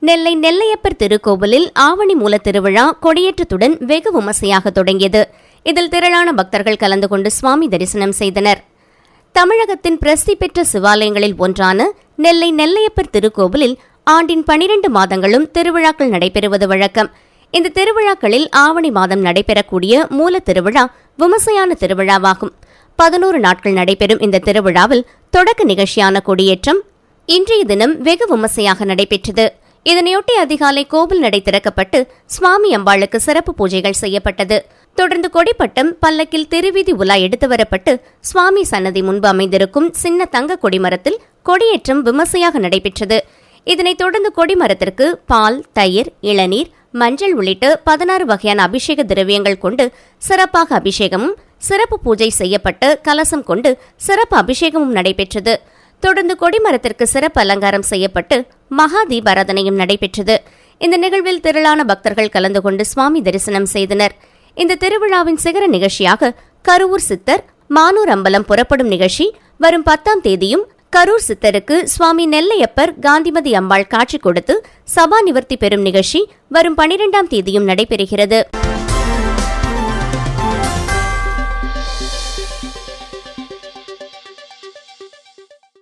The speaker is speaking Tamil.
நெல்லை நெல்லையப்பர் திருக்கோவிலில் ஆவணி மூல திருவிழா கொடியேற்றத்துடன் வெகு விமர்சையாக தொடங்கியது. இதில் திரளான பக்தர்கள் கலந்து கொண்டு சுவாமி தரிசனம் செய்தனர். தமிழகத்தின் பிரசித்தி பெற்ற சிவாலயங்களில் ஒன்றான நெல்லை நெல்லையப்பர் திருக்கோவிலில் ஆண்டின் பனிரெண்டு மாதங்களும் திருவிழாக்கள் நடைபெறுவது வழக்கம். இந்த திருவிழாக்களில் ஆவணி மாதம் நடைபெறக்கூடிய மூல திருவிழா விமர்சையான திருவிழாவாகும். பதினோரு நாட்கள் நடைபெறும் இந்த திருவிழாவில் தொடக்க நிகழ்ச்சியான கொடியேற்றம் இன்றைய தினம் வெகு விமர்சையாக நடைபெற்றது. இதனையொட்டி அதிகாலை கோவில் நடை திறக்கப்பட்டு சுவாமி அம்பாளுக்கு சிறப்பு பூஜைகள் செய்யப்பட்டது. தொடர்ந்து கொடிப்பட்டம் பல்லக்கில் திருவீதி உலா எடுத்து வரப்பட்டு சுவாமி சன்னதி முன்பு அமைந்திருக்கும் சின்ன தங்க கொடிமரத்தில் கொடியேற்றம் விமர்சையாக நடைபெற்றது. இதனைத் தொடர்ந்து கொடிமரத்திற்கு பால் தயிர் இளநீர் மஞ்சள் உள்ளிட்ட பதினாறு வகையான அபிஷேக திரவியங்கள் கொண்டு சிறப்பாக அபிஷேகமும் சிறப்பு பூஜை செய்யப்பட்டு கலசம் கொண்டு சிறப்பு அபிஷேகமும் நடைபெற்றது. தொடர்ந்து கொடிமரத்திற்கு சிறப்பு அலங்காரம் செய்யப்பட்டு மகா தீபாராதனையும் நடைபெற்றது. இந்த நிகழ்வில் திரளான பக்தர்கள் கலந்து கொண்டு சுவாமி தரிசனம் செய்தனர். இந்த திருவிழாவின் சிகர நிகழ்ச்சியாக கருவூர் சித்தர் மானூர் அம்பலம் புறப்படும் நிகழ்ச்சி வரும் பத்தாம் தேதியும் கரூர் சித்தருக்கு சுவாமி நெல்லையப்பர் காந்திமதி அம்பாள் காட்சி கொடுத்து சபா நிவர்த்தி பெறும் நிகழ்ச்சி வரும் பனிரெண்டாம் தேதியும் நடைபெறுகிறது.